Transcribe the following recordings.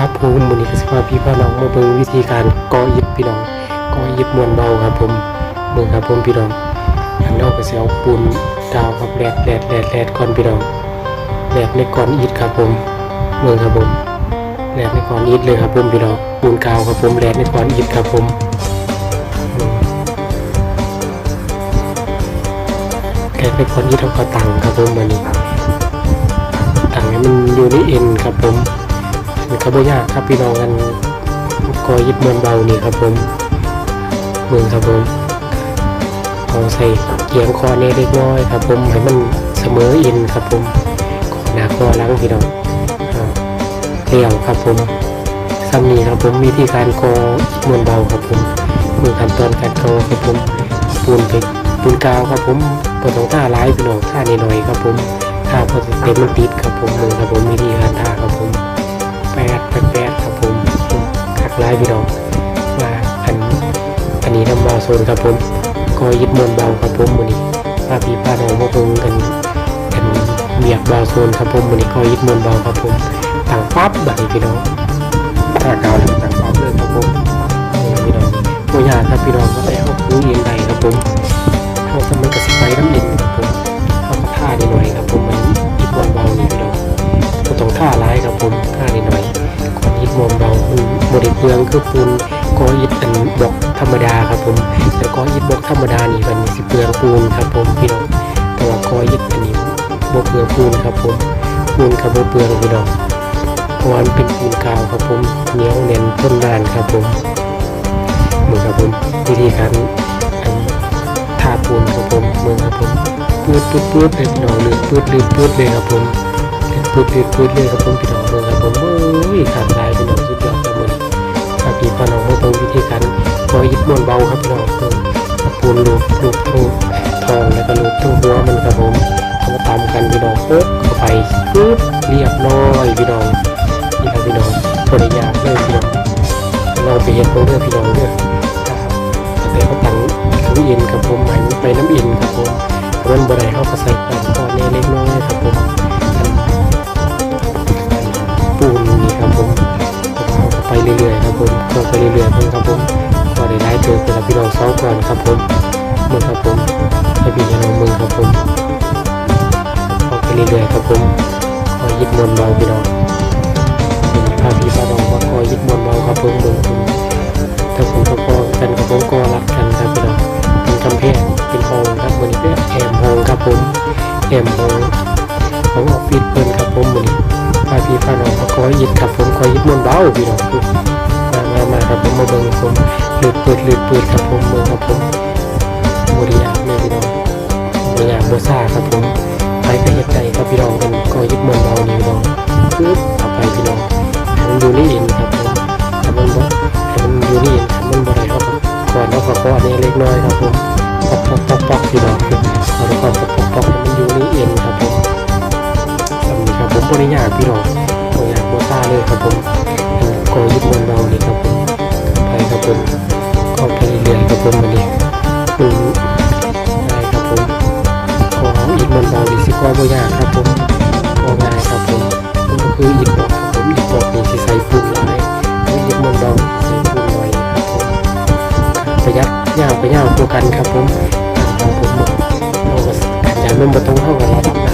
ครับผมวันนี้ก็สิพาพี่พาน้องมาเบิ่งวิธีการก่ออิฐพี่น้องก่ออิฐมวลเบาครับผมเบิ่งครับผมพี่น้องอันเราก็สิเอาปูนดาวครับแหลดแหลดแหลดแหลดก่อนพี่น้องแหลดในก้อนอิฐครับผมเบิ่งครับผมแหลดในก้อนอิฐเลยครับผมพี่น้องปูนกาวครับผมแหลดในก้อนอิฐครับผมอืมแลดในก้อนอิฐเราก็ตังครับผมวันนี้ตังให้มันอยู่ในเอ็นครับผม มันก็บ่ยากครับพี่น้องกันกอยึดเมืองเบานี่ครับผมเมือครับผมเอาใส่เกียงคอเนเล็กน้อยครับผมให้มันเสมออินครับผมขอหนาคอล้างพี่น้องเลี้ยวครับผมซ้ำนี้ครับผมวิธีการกออิฐเมืองเบาครับผมมือขั้นตอนการกอครับผมปูนไปปูนกาวครับผมปวดของท่าร้ายพี่น้องท่านิดหน่อยๆครับผมท่าพอเต็มมันติดครับผมมือครับผมวิธีการท่า นี้น้ำบาโซนครับผมก็ยึดมวลเบาครับผมมือนี้พาพี่พาน้องมาเบิ่งกันกันเบียกบาโซนครับผมมือนี้ก็ยึดมวลเบาครับผมต่างปั๊บแบบนี้พี่น้องถ้ากาวแล้วต่างปั๊บเลยครับผมนี่พี่น้องตัวยากครับพี่น้องก็ไปเอาพื้นเอียงใดครับผมเขาก็มันกระสิไปน้ำเย็นครับผมเขาก็ท่านิดหน่อยครับผมมันยึดมวลเบานี่พี่น้องก็ต้องท่าร้ายครับผมท่านิดหน่อยก่อนอิดมอมเบามันบริเปลืองคือปูนก็อิดอันบล็อกธ รรมดาครับผมแต่ก็อิดบล็อกธรรมดานี่มันสิเปลืองปูนครับผมพี่น้องแต่ว่าก็อิดอันนี้บ่เปลืองปูนครับผมปูนกับบ่เปลืองพี่น้องเพราะว่ามันเป็นปูนกาวครับผมเหนียวแน่นทนนานครับผมเหมือนครับผมวิธีการทาปูนครับผมเหมือนครับผมปืดปืดปืดเลยพี่น้องเลยปืดลืดปืดเลยครับผมพูดพูดพูดเลยครับผมพี่น้องเมืองครับผมโอ้ยขาดลายพี่น้องสุด มาเบิ่งวิธีการก็ยึดมวนเบาครับพี่น้องเพิ่มปูนลูบลูบทั้งทองแล้วก็ลูบทั้งหัวมันครับผมเอามาตามกันพี่น้องปุ๊บเข้าไปปุ๊บเรียบร้อยพี่น้องนี่ครับพี่น้องตัวในยากเลยพี่น้องเราไปเห็นตรงเรื่องพี่น้องเด้อถ้าไปเขาตั้งคืออินครับผมหมายไปน้ำอินครับผมมันบ่ได้เขาก็ใส่ปอนก้อนเล็กน้อยครับผมปูนนี่ครับผมเอาไปเรื่อยๆครับผม เอาไปเรื่อยๆเพิ่งครับผมก็ได้ได้เจอเป็นพี่น้องเศร้าก่อนครับผมมึงครับผมให้พี่น้องมึงครับผมเอาไปเรื่อยๆครับผมคอยึดมวลเบาพี่น้องพาพี่พาน้องว่าคอยึดมวลเบาครับผมมึงผมถ้าผมกับพ่อกันกับผมก็รักกันครับพี่น้องเป็นกำแพงเป็นห้องครับวันนี้เป็นแอมห้องครับผมแอมห้องของออฟฟิศเพิ่นครับผมวันนี้พาพี่พาน้องมาขอยิดครับผมขอยิดมวนเบาพี่น้อง ครับผมมาเบิ่งผมหลุดปืดหลุดปืดครับผมเบิ่งครับผมบริยากเลยพี่น้องบริยาโมซ่าครับผมไปก็เห็ดใจครับพี่น้องกันก็ยึดมวนเบานี่พี่น้องปึ๊บเอาไปพี่น้องให้มันอยู่นี่เองครับ ผมวันนี้อืมได้ครับผมขออีกบนเราดิสิก็บริยากครับผมก็ง่ายครับผมมันก็คืออีกบอกครับผมอีกบอกนี่สิใส่ปูนหลายแล้วอีกบนเราใส่ปูนน้อยครับผมประหยัดยาวไปยาวตัวกันครับผมครับผมเราก็ขันยานมันมาต้องเท่ากันระดับน้ำตามครับ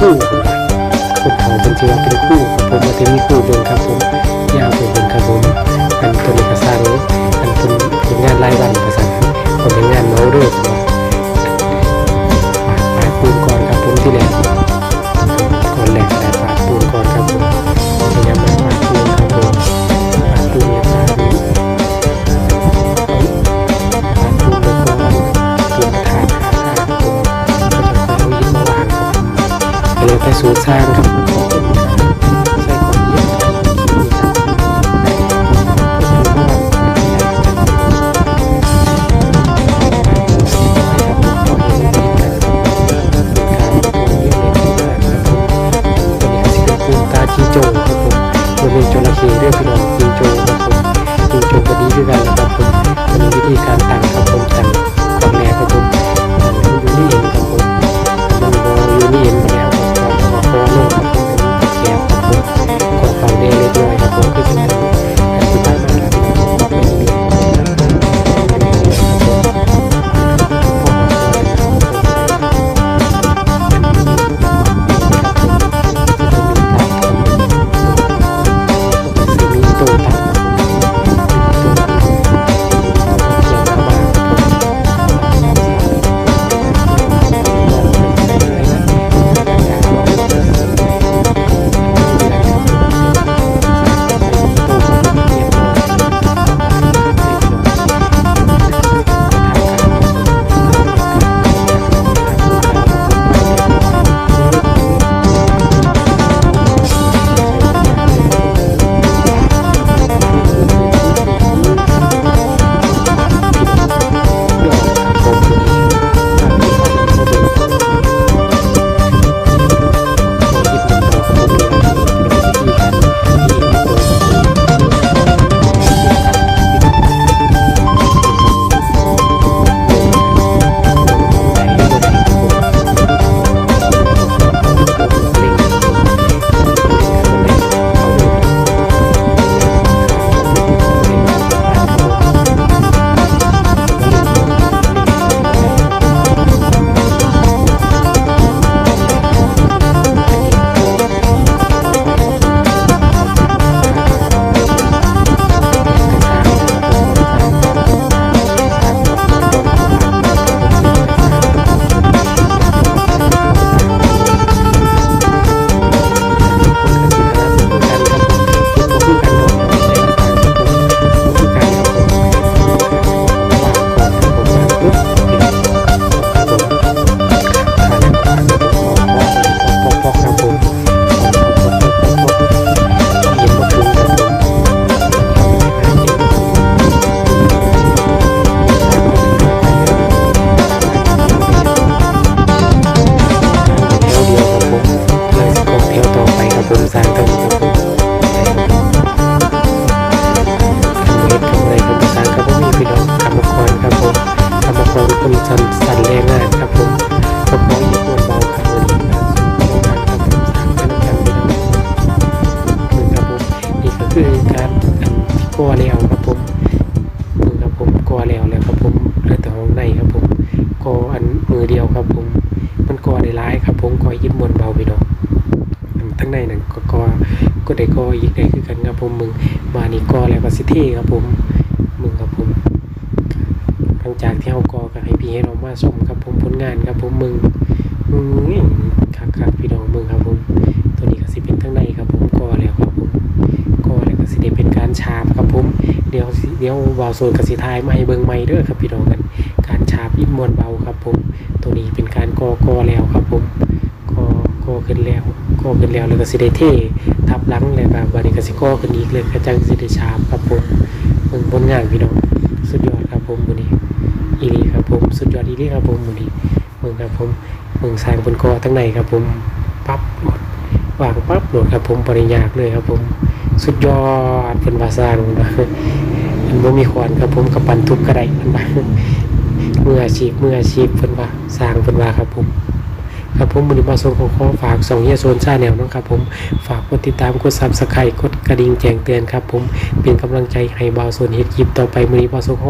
คู่คนเขาเป็นชื่อว่าเป็นคู่ครับผมว่าจะมีคู่เบิ่งครับผมยาวเปเบิ่งครับผมอันตัวเอก็สร้างอันเป็นผลงานรายวันภาษาคนเป็นงานเมาเรื่องมาปาดปูนก่อนครับผมที่แรกก่ ก็คือการอันก่อแล้วครับผมมือครับผมก่อแล้วแล้วครับผมเลือแต่ห้องในครับผมก่ออันมือเดียวครับผม มันก่อได้หลายครับผมก่อยิดมวนเบาพี่น้องอันทั้งในนั่นก็ก่อก็ได้ก่ออีกได้คือกันครับผมมึงมานี่ก่อแล้วก็สิเท่ครับผมมึงครับผมหลังจากที่เฮาก่อก็ให้พี่ให้น้องมาชมครับผมผลงานครับผมมึงมึงคักคักพี่น้องมึงครับผมตัวนี้ก็สิเป็นทั้งในครับผมก่อแล้วครับผมก่อแล สิได้เป็นการฉาบครับผมเดี๋ยวเดี๋ยววาวโซนกับสิทายไมาให้เบิงใหม่เด้อครับพี่น้องกันการฉาบยิดมวนเบาครับผมตัวนี้เป็นการกอกอแล้วครับผมกอกอขึ้นแล้วกอขึ้นแล้วแล้วก็สิได้เททับหลังเลยครับวันนี้ก็สิกอขึ้นอีกเลยกระจังสิได้ฉาบครับผมเบิงผลงานพี่น้องสุดยอดครับผมมื้อนี้อีหลีครับผมสุดยอดอีหลีครับผมมื้อนี้เบิงครับผมเบิงสร้างบนกอทั้งในครับผมปั๊บหมดวางปั๊บโหลดครับผมปริญญาเลยครับผม สุดยอดเป็นภาษาลุงนะมันบ่มีขวานครับผมกับปันทุบกระไดมันมามืออาชีพมืออาชีพเป็นว่าสร้างเป็นว่าครับผมครับผมมือมาส่งของขอฝากส่งเฮียโซนชาแนลนะครับผมฝากกดติดตามกดซับสไครต์กดกระดิ่งแจ้งเตือนครับผมเป็นกำลังใจให้บาวโซนเฮ็ดคลิปต่อไปมือนี้บาวโซนของ